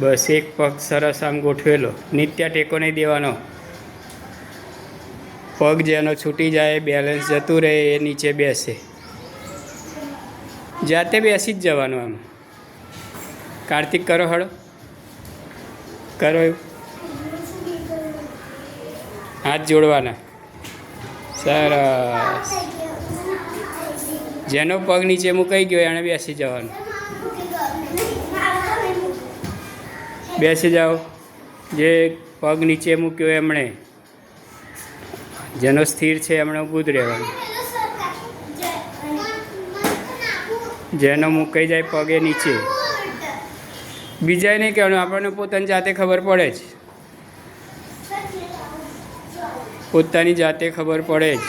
બસ એક પગ સરસ આમ ગોઠવેલો. નિત્ય ટેકો નહીં દેવાનો. પગ જેનો છૂટી જાય બેલેન્સ જતું રહે, એ નીચે બેસે. જાતે બેસી જ જવાનું આમ. કાર્તિક કરો હળો. કરો એવું. હાથ જોડવાના. સરસ. જેનો પગ નીચે મુકાઈ ગયો, એણે બેસી જવાનું. બેસી જાઓ. જે પગ નીચે મૂક્યો એમણે, જેનો સ્થિર છે એમણે ઊભું જ રહેવાનું. જેનો મુકાઈ જાય પગે નીચે. બીજાએ નહીં કહેવાનું, આપણને પોતાની જાતે ખબર પડે જ. પોતાની જાતે ખબર પડે જ.